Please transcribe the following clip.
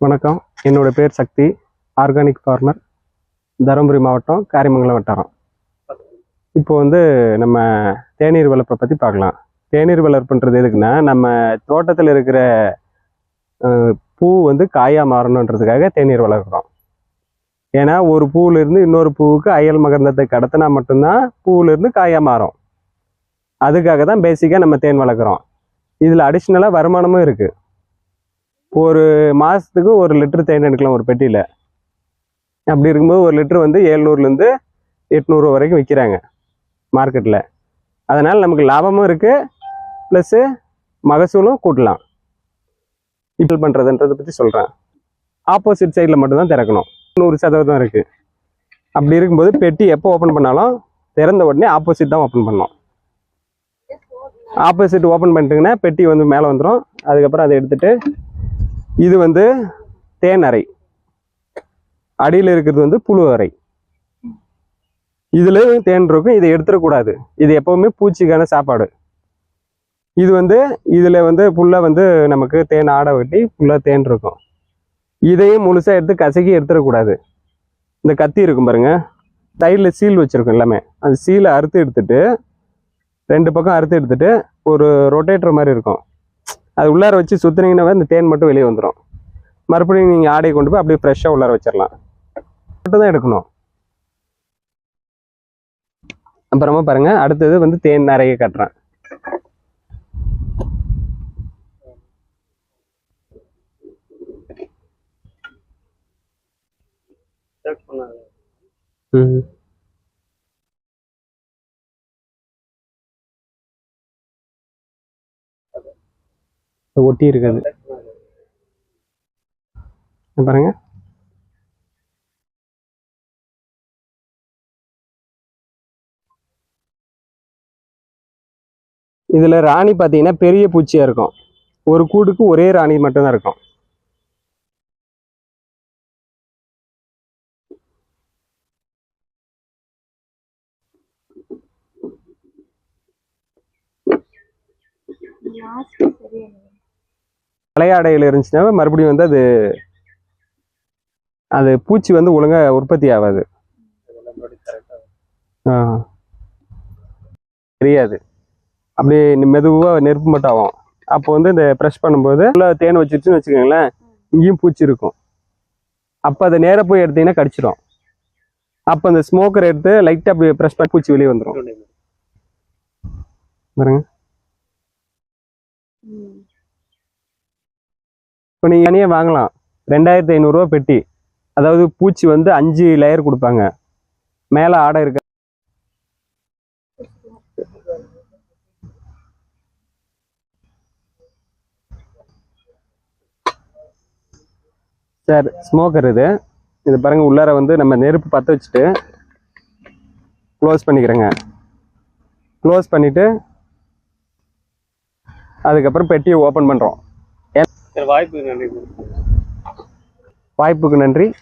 வணக்கம். என்னோட பேர் சக்தி. ஆர்கானிக் ஃபார்மர் தருமபுரி மாவட்டம் காரிமங்கலம் வட்டாரம். இப்போ வந்து நம்ம தேநீர் வளர்ப்பை பற்றி பார்க்கலாம். தேநீர் வளர்ப்புன்றது எதுக்குன்னா நம்ம தோட்டத்தில் இருக்கிற பூ வந்து காயாக மாறணுன்றதுக்காக தேநீர் வளர்க்குறோம். ஏன்னா ஒரு பூவிலிருந்து இன்னொரு பூவுக்கு அயல் மகர்ந்தத்தை கடத்தினா மட்டும்தான் பூவிலிருந்து காயாக மாறும். அதுக்காக தான் பேசிக்காக நம்ம தேன் வளர்க்குறோம். இதில் அடிஷ்னலாக வருமானமும் இருக்குது ஒரு மாதத்துக்கு ஒரு லிட்டர் தேன் எடுக்கலாம் ஒரு பெட்டியில். அப்படி இருக்கும்போது ஒரு லிட்டர் வந்து ஏழ்நூறுலேருந்து எட்நூறுவா வரைக்கும் விற்கிறாங்க மார்க்கெட்டில் அதனால் நமக்கு லாபமும் இருக்குது ப்ளஸ்ஸு மகசூலும் கூட்டலாம். இப்போ பண்ணுறதுன்றதை பற்றி சொல்கிறேன் ஆப்போசிட் சைடில் மட்டும்தான் திறக்கணும். நூறு சதவீதம் இருக்குது அப்படி இருக்கும்போது பெட்டி எப்போ ஓப்பன் பண்ணாலும் திறந்த உடனே ஆப்போசிட் தான் ஓப்பன் பண்ணோம் ஆப்போசிட் ஓப்பன் பண்ணிட்டீங்கன்னா பெட்டி வந்து மேலே வந்துடும் அதுக்கப்புறம் அதை எடுத்துகிட்டு இது வந்து தேன் அறை அடியில் இருக்கிறது வந்து புழு அறை இதில் தேன் இருக்கும் இதை எடுத்துடக்கூடாது. இது எப்போவுமே பூச்சிக்கான சாப்பாடு. இது வந்து இதில் வந்து ஃபுல்லாக வந்து நமக்கு தேன் ஆடை வெட்டி ஃபுல்லாக தேன் இருக்கும். இதையும் முழுசாக எடுத்து கசக்கி எடுத்துடக்கூடாது. இந்த கத்தி இருக்கும் பாருங்க. சைடில் சீல் வச்சுருக்கோம் எல்லாமே. அந்த சீலை அறுத்து எடுத்துட்டு ரெண்டு பக்கம் அறுத்து எடுத்துட்டு ஒரு ரொட்டேட்டர் மாதிரி இருக்கும். அது உள்ளார வச்சு சுற்றுனீங்கன்னா இந்த தேன் மட்டும் வெளியே வந்துடும் மறுபடியும் நீங்கள் ஆடையை கொண்டு போய் அப்படியே ஃப்ரெஷ்ஷாக உள்ளார வச்சிடலாம் மட்டும் தான் எடுக்கணும். அப்புறமா பாருங்க அடுத்தது வந்து தேன் நிறைய கட்டுறேன். ம் ஒட்டி இருக்குது. பாருங்க. இதுல ராணி பாத்தீங்கன்னா பெரிய பூச்சியா இருக்கும். ஒரு கூடுக்கு ஒரே ராணி மட்டும்தான் இருக்கும். பழையாடையில் இருந்துச்சுன்னா மறுபடியும் வந்து அது அது பூச்சி வந்து ஒழுங்கா உற்பத்தி ஆகாது. ஆ. தெரியாது. அப்படியே மெதுவாக நெருப்பு மட்டும் ஆகும். அப்போ வந்து இந்த ப்ரெஷ் பண்ணும்போது உள்ள தேன் வச்சிருச்சுன்னு வச்சுக்கோங்களேன் இங்கேயும் பூச்சி இருக்கும். அப்போ அதை நேராக போய் எடுத்தீங்கன்னா கடிச்சிடும் அப்போ அந்த ஸ்மோக்கர் எடுத்து லைட்டாக அப்படி ப்ரெஷ் பண்ணி பூச்சி வெளியே வந்துடும் பாருங்க. இப்போ நீங்கள் தனியாக வாங்கலாம். ரெண்டாயிரத்தி ஐநூறுரூவா பெட்டி. அதாவது பூச்சி வந்து அஞ்சு லேயர் கொடுப்பாங்க. மேலே ஆடை இருக்க சார் ஸ்மோக்கர் இது. இது பாருங்கள் உள்ளார வந்து நம்ம நெருப்பு பற்ற வச்சுட்டு க்ளோஸ் பண்ணிக்கிறேங்க. க்ளோஸ் பண்ணிவிட்டு அதுக்கப்புறம் பெட்டியை ஓப்பன் பண்ணுறோம் வாய்ப்புக்கு நன்றி வாய்ப்புக்கு நன்றி.